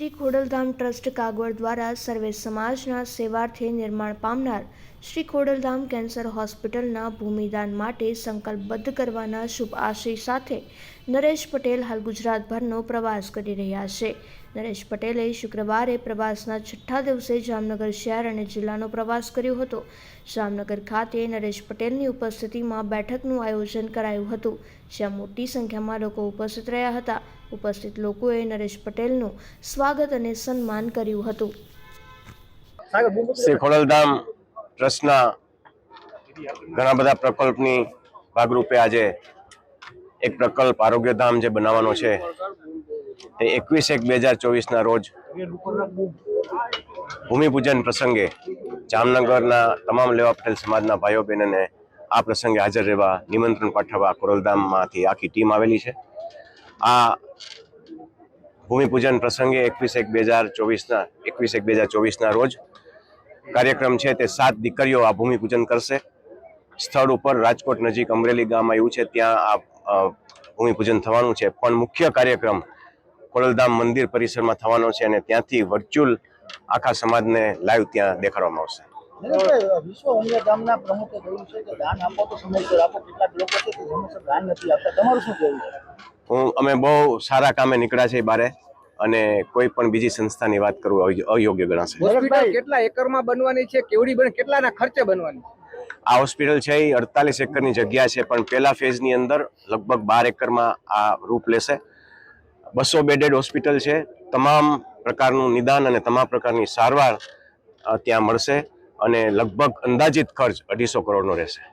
Shri Khodaldham trust Kagvad દ્વારા સર્વે સમાજના સેવાર્થે નિર્માણ પામનાર શ્રી ખોડલધામ કેન્સર હોસ્પિટલના ભૂમિદાન માટે સંકલ્પબદ્ધ કરવાના શુભ આશય સાથે નરેશ પટેલ હાલ ગુજરાતભરનો પ્રવાસ કરી રહ્યા છે. નરેશ પટેલે શુક્રવારે પ્રવાસના છઠ્ઠા દિવસે જામનગર શહેર અને જિલ્લાનો પ્રવાસ કર્યો હતો. જામનગર ખાતે નરેશ પટેલની ઉપસ્થિતિમાં બેઠકનું આયોજન કરાયું હતું. જ્યાં મોટી સંખ્યામાં લોકો ઉપસ્થિત રહ્યા હતા. ઉપસ્થિત લોકોએ નરેશ પટેલનું સ્વાગત અને સન્માન કર્યું હતું. શ્રી ખોડલધામ ટ્રસ્ટના ઘણા બધા પ્રકલ્પની ભાગરૂપે આજે એક પ્રકલ્પ આરોગ્યધામ જે બનાવવાનો છે, તે એકવીસ એક બે હજાર ચોવીસના રોજ ભૂમિપૂજન પ્રસંગે જામનગરના તમામ લેવા પટેલ સમાજના ભાઈઓ બહેનોને આ પ્રસંગે હાજર રહેવા નિમંત્રણ પાઠવવા કોરલધામમાંથી આખી ટીમ આવેલી છે. આ ભૂમિપૂજન પ્રસંગે એકવીસ એક બે હજાર ચોવીસના એકવીસ એક બે હજાર ચોવીસના રોજ કાર્યક્રમ છે તે સાત દીકરીઓ આ ભૂમિપૂજન કરશે. સ્થળ ઉપર રાજકોટ નજીક અમરેલી ગામ આવ્યું છે ત્યાં આ ભૂમિપૂજન થવાનું છે. પણ મુખ્ય કાર્યક્રમ ખોડલધામ મંદિર પરિસરમાં થવાનો છે અને ત્યાંથી વર્ચ્યુઅલ આખા સમાજને લાઈવ ત્યાં દેખાડવામાં આવશે. વિશ્વ ઉમિયા ગામના પ્રમુખે કહ્યું છે કે દાન આપો તો સમયસર આપો. કેટલાક લોકો છે કે સમયસર દાન નથી આપતા. તમારું શું કહેવું છે? હું અમે બહુ સારા કામે નીકળ્યા છે બારે. અને કોઈ પણ બીજી સંસ્થાની વાત કરવું અય- અયોગ્ય ગણાશે. કેટલા એકરમાં બનવાની છે? કેવડી બને? કેટલાના ખર્ચે બનવાની આ હોસ્પિટલ છે એ અડતાલીસ એકરની જગ્યા છે પણ પહેલા ફેઝની અંદર લગભગ બાર એકરમાં આ રૂપ લેશે. બસો બેડેડ હોસ્પિટલ છે. તમામ પ્રકારનું નિદાન અને તમામ પ્રકારની સારવાર ત્યાં મળશે અને લગભગ અંદાજિત ખર્ચ અઢીસો કરોડનો રહેશે.